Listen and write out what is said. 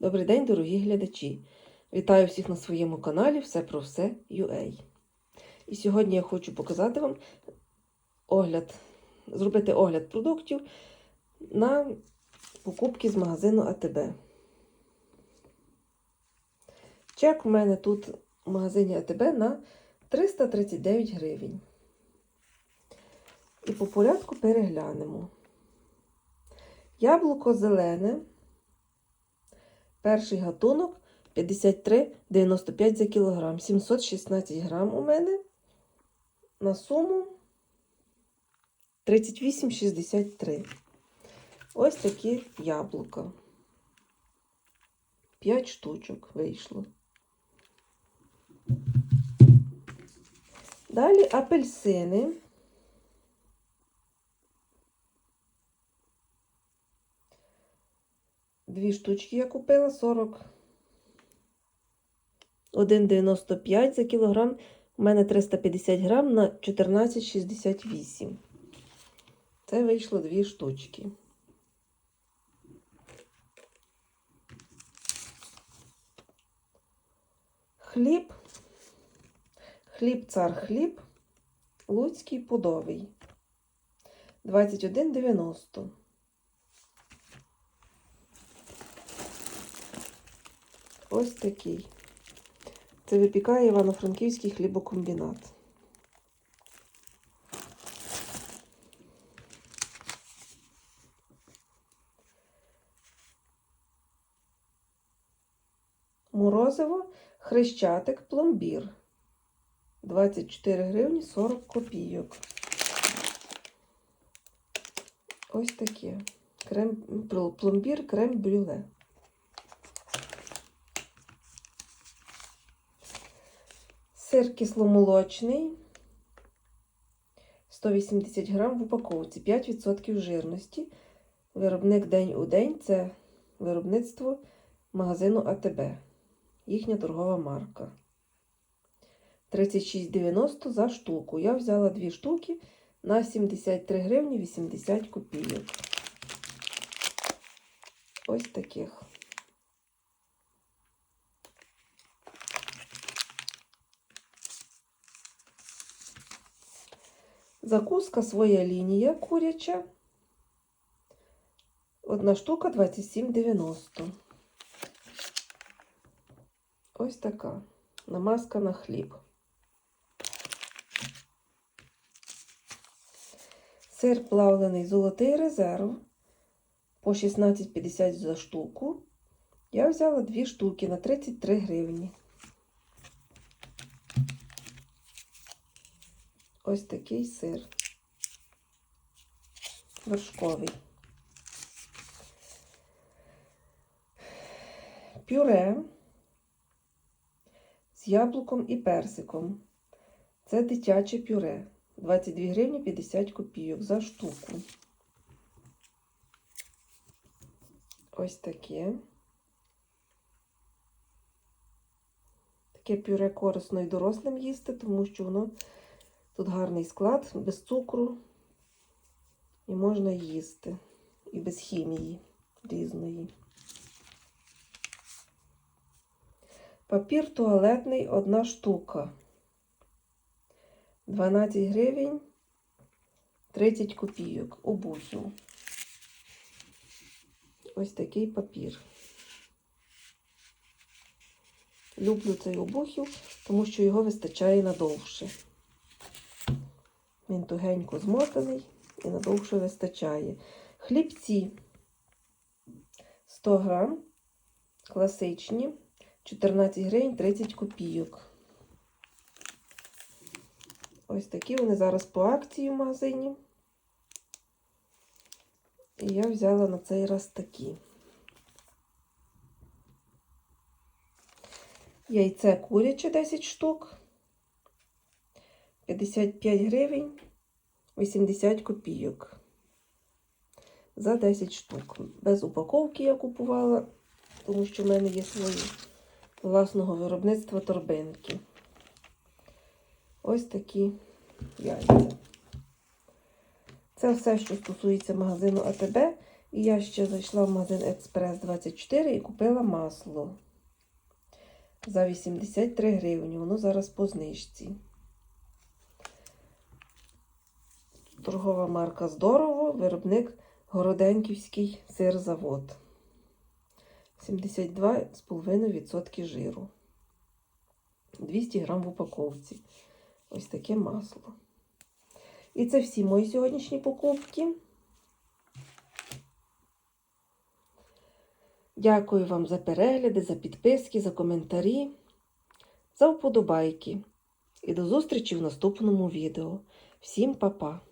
Добрий день, дорогі глядачі! Вітаю всіх на своєму каналі Все про все UA. І сьогодні я хочу показати вам огляд, зробити огляд продуктів на покупки з магазину АТБ. Чек у мене тут в магазині АТБ на 339 гривень. І по порядку переглянемо. Яблуко зелене. Перший гатунок 53,95 за кілограм. 716 грам у мене на суму 38,63. Ось такі яблука. 5 штучок вийшло. Далі апельсини. Дві штучки я купила 40. 1,95 за кілограм. У мене 350 грам на 14,68. Це вийшло дві штучки. Хліб. Хліб цар хліб. Луцький подовий. 21,90. Ось такий. Це випікає Івано-Франківський хлібокомбінат. Морозиво, хрещатик, пломбір. 24 гривні 40 копійок. Ось таке. Крем, пломбір, крем Сир кисломолочний. 180 грам в упаковці, 5% жирності. Виробник день у день це виробництво магазину АТБ. Їхня торгова марка. 36,90 за штуку. Я взяла дві штуки на 73 гривні 80 копійок. Ось таких. Закуска своя лінія куряча. Одна штука 27,90. Ось така. Намазка на хліб. Сир плавлений золотий резерв по 16,50 за штуку. Я взяла дві штуки на 33 гривні. Ось такий сир. Вершковий. Пюре з яблуком і персиком. Це дитяче пюре. 22 гривні 50 копійок за штуку. Ось таке. Таке пюре корисно і дорослим їсти, тому що воно тут гарний склад, без цукру. І можна їсти. І без хімії різної. Папір туалетний одна штука. 12 гривень 30 копійок. Обухів. Ось такий папір. Люблю цей обухів, тому що його вистачає надовше. Він тугенько змотаний і надовше вистачає. Хлібці 100 грам, класичні, 14 гривень 30 копійок. Ось такі вони зараз по акції в магазині. І я взяла на цей раз такі. Яйце куряче 10 штук. 55 гривень 80 копійок. За 10 штук. Без упаковки я купувала, тому що в мене є свої власного виробництва торбинки. Ось такі яйця. Це все, що стосується магазину АТБ. І я ще зайшла в магазин Експрес 24 і купила масло за 83 гривні. Воно зараз по знижці. Торгова марка Здорово, виробник Городенківський сирзавод. 72,5% жиру. 200 грам в упаковці. Ось таке масло. І це всі мої сьогоднішні покупки. Дякую вам за перегляди, за підписки, за коментарі, за вподобайки. І до зустрічі в наступному відео. Всім па-па!